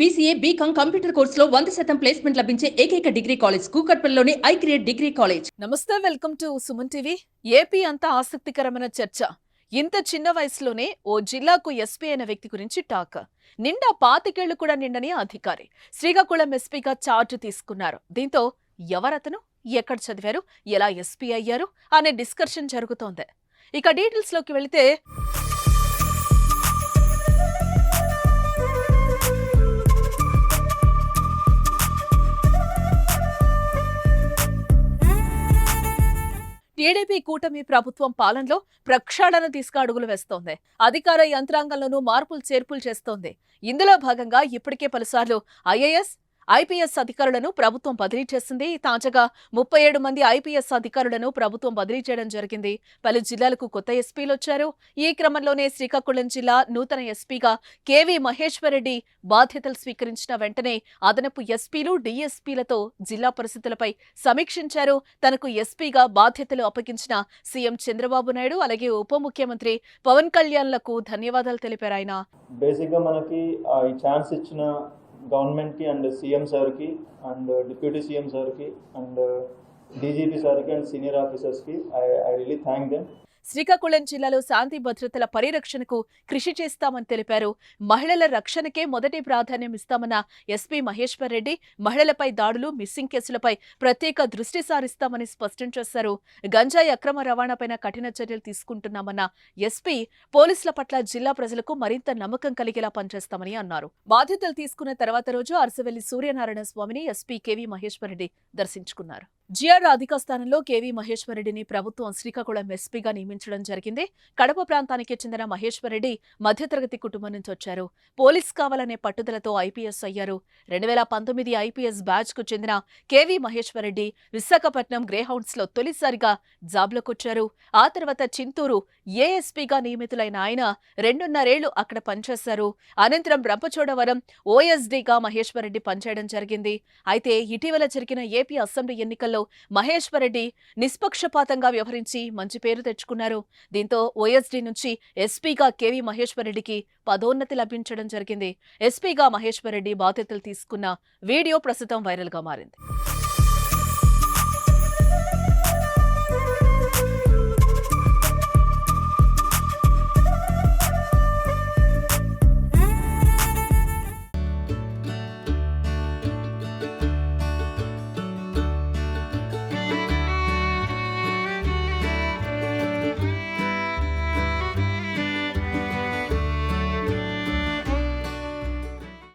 BCA BCom computer కోర్సులో వంద శాతం ప్లేస్మెంట్ లభించే ఏకైక డిగ్రీ కాలేజ్ కూకట్పల్లిలోని ఐ క్రియేట్ డిగ్రీ కాలేజ్. నమస్తే welcome to Suman TV. AP అంతా ఆసక్తికరమైన చర్చ. ఇంత చిన్న వయసులోనే ఓ జిల్లాకు ఎస్పీ అయిన వ్యక్తి గురించి టాక్. నిండా పాతికేళ్ళు కూడా నిండని అధికారి. శ్రీకాకుళం ఎస్పీగా చార్జ్ తీసుకున్నారు. దీంతో ఎవరతను ఎక్కడ చదివారు ఎలా ఎస్పీ అయ్యారు అనే డిస్కషన్ జరుగుతోంది. ఇక డీటెయిల్స్లోకి వెళితే టీడీపీ కూటమి ప్రభుత్వం పాలనలో ప్రక్షాళన తీసుకు అడుగులు వేస్తోంది. అధికార యంత్రాంగంలోనూ మార్పులు చేర్పులు చేస్తోంది. ఇందులో భాగంగా ఇప్పటికే పలుసార్లు ఐఏఎస్ ఐపీఎస్ అధికారులను ప్రభుత్వం బదిలీ చేసింది. తాజాగా ముప్పై ఏడు మంది ఐపీఎస్ అధికారులను ప్రభుత్వం బదిలీ చేయడం జరిగింది. పలు జిల్లాలకు కొత్త ఎస్పీలు వచ్చారు. ఈ క్రమంలోనే శ్రీకాకుళం జిల్లా నూతన ఎస్పీగా కేవీ మహేశ్వరరెడ్డి బాధ్యతలు స్వీకరించిన వెంటనే అదనపు ఎస్పీలు డీఎస్పీలతో జిల్లా పరిస్థితులపై సమీక్షించారు. తనకు ఎస్పీగా బాధ్యతలు అప్పగించిన సీఎం చంద్రబాబు నాయుడు అలాగే ఉప ముఖ్యమంత్రి పవన్ కళ్యాణ్లకు ధన్యవాదాలు తెలిపారు ఆయన. బేసిక్గా మనకి ఈ ఛాన్స్ ఇచ్చిన గవర్నమెంట్కి అండ్ సీఎం సార్కి అండ్ డిప్యూటీ సీఎం సార్కి అండ్ డీజీపీ సార్కి and senior ఆఫీసర్స్కి I I really thank them. Srikakulam జిల్లాలో శాంతి భద్రతల పరిరక్షణకు కృషి చేస్తామని తెలిపారు. మహిళల రక్షణకే మొదటి ప్రాధాన్యం ఇస్తామన్న ఎస్పీ మహేశ్వర్ రెడ్డి మహిళలపై దాడులు మిస్సింగ్ కేసులపై ప్రత్యేక దృష్టి సారిస్తామని స్పష్టం చేశారు. గంజాయి అక్రమ రవాణాపైన కఠిన చర్యలు తీసుకుంటున్నామన్న ఎస్పీ పోలీసుల పట్ల జిల్లా ప్రజలకు మరింత నమ్మకం కలిగేలా పనిచేస్తామని అన్నారు. బాధ్యతలు తీసుకున్న తర్వాత రోజు అరసవెల్లి సూర్యనారాయణ స్వామిని ఎస్పీ కేవీ మహేశ్వర్ రెడ్డి దర్శించుకున్నారు. జిఆర్ అధిక స్థానంలో కేవీ మహేశ్వరరెడ్డిని ప్రభుత్వం శ్రీకాకుళం ఎస్పీగా నియమించడం జరిగింది. కడప ప్రాంతానికి చెందిన మహేశ్వరరెడ్డి మధ్యతరగతి కుటుంబం నుంచి వచ్చారు. పోలీస్ కావాలనే పట్టుదలతో ఐపీఎస్ అయ్యారు. రెండు వేల పంతొమ్మిది ఐపీఎస్ బ్యాచ్కు చెందిన కేవీ మహేశ్వరరెడ్డి విశాఖపట్నం గ్రేహౌండ్స్లో తొలిసారిగా జాబ్లోకొచ్చారు. ఆ తర్వాత చింతూరు ఏఎస్పీగా నియమితులైన ఆయన రెండున్నరేళ్ళు అక్కడ పనిచేశారు. అనంతరం రంపచోడవరం ఓఎస్డీగా మహేశ్వరరెడ్డి పనిచేయడం జరిగింది. అయితే ఇటీవల జరిగిన ఏపీ అసెంబ్లీ ఎన్నికల్లో మహేశ్వర్ రెడ్డి నిష్పక్షపాతంగా వ్యవహరించి మంచి పేరు తెచ్చుకున్నారు. దీంతో ఓఎస్డీ నుంచి ఎస్పీగా కేవీ మహేశ్వర్ రెడ్డికి పదోన్నతి లభించడం జరిగింది. ఎస్పీగా మహేశ్వర్ రెడ్డి బాధ్యతలు తీసుకున్న వీడియో ప్రస్తుతం వైరల్గా మారింది.